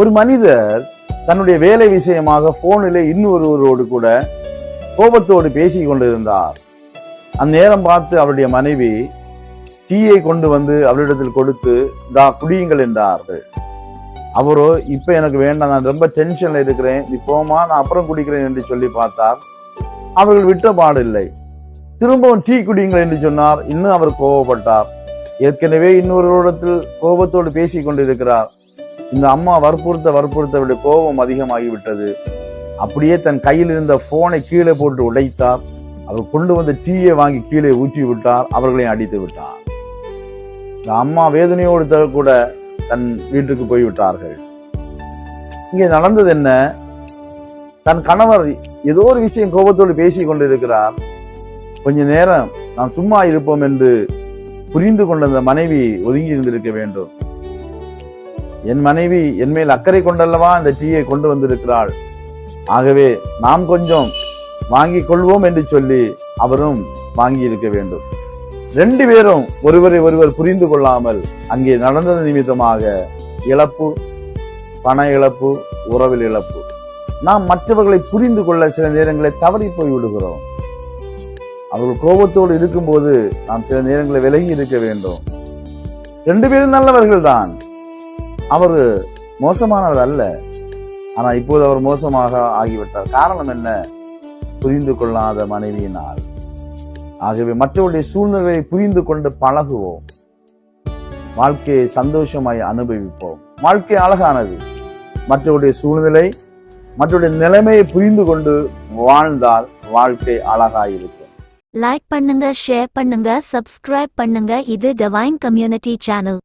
ஒரு மனிதர் தன்னுடைய வேலை விஷயமாக போனில் இன்னொருவரோடு கூட கோபத்தோடு பேசி கொண்டிருந்தார். அந்நேரம் பார்த்து அவருடைய மனைவி டீயை கொண்டு வந்து அவரிடத்தில் கொடுத்து தா குடியுங்கள் என்றார்கள். அவரோ இப்போ எனக்கு வேண்டாம் நான் ரொம்ப டென்ஷனில் இருக்கிறேன். நீ போமா நான் அப்புறம் குடிக்கிறேன் என்று சொல்லி பார்த்தார். அவர்கள் விட்ட பாடில்லை. திரும்பவும் டீ குடியுங்கள் என்று சொன்னார். இன்னும் அவர் கோபப்பட்டார். ஏற்கனவே இன்னொரு இடத்தில் கோபத்தோடு பேசிக் கொண்டிருக்கிறார். இந்த அம்மா வற்புறுத்த வற்புறுத்த கோபம் அதிகமாகிவிட்டது. அப்படியே தன் கையில் இருந்த போனை கீழே போட்டு உடைத்தார். அவர் கொண்டு வந்த டீயை வாங்கி கீழே ஊற்றி விட்டார். அவர்களையும் அடித்து விட்டார். இந்த அம்மா வேதனையோடு கூட தன் வீட்டுக்கு போய்விட்டார்கள். இங்கே நடந்தது என்ன? தன் கணவர் ஏதோ ஒரு விஷயம் கோபத்தோடு பேசி கொண்டிருக்கிறார். கொஞ்ச நேரம் நாம் சும்மா இருப்போம் என்று புரிந்து கொண்ட அந்த மனைவி ஒதுங்கி இருந்திருக்க வேண்டும். என் மனைவி என் மேல் அக்கறை கொண்டல்லவா அந்த டீயை கொண்டு வந்திருக்கிறாள். ஆகவே நாம் கொஞ்சம் வாங்கி கொள்வோம் என்று சொல்லி அவரும் வாங்கி இருக்க வேண்டும். ரெண்டு பேரும் ஒருவரை ஒருவர் புரிந்து கொள்ளாமல் அங்கே நடந்தது நிமித்தமாக இழப்பு பண இழப்பு உறவில் இழப்பு. நாம் மற்றவர்களை புரிந்து கொள்ள சில நேரங்களை தவறி போய் விடுகிறோம். அவர்கள் கோபத்தோடு இருக்கும்போது நாம் சில நேரங்களை விலகி இருக்க வேண்டும். ரெண்டு பேரும் நல்லவர்கள் தான் அவர் மோசமானவர் அல்ல. ஆனா இப்போது அவர் மோசமாக ஆகிவிட்டார். காரணம் என்ன? புரிந்து கொள்ளாத மனைவியினால். ஆகவே மற்றவருடைய சூழ்நிலையை புரிந்து கொண்டு பழகுவோம். வாழ்க்கையை சந்தோஷமாய் அனுபவிப்போம். வாழ்க்கை அழகானது. மற்றவருடைய சூழ்நிலை மற்றவருடைய நிலைமையை புரிந்து கொண்டு வாழ்ந்தால் வாழ்க்கை அழகாயிருக்கும் லைக் பண்ணுங்க ஷேர் பண்ணுங்க சப்ஸ்கிரைப் பண்ணுங்க. இது டிவைன் கம்யூனிட்டி சேனல்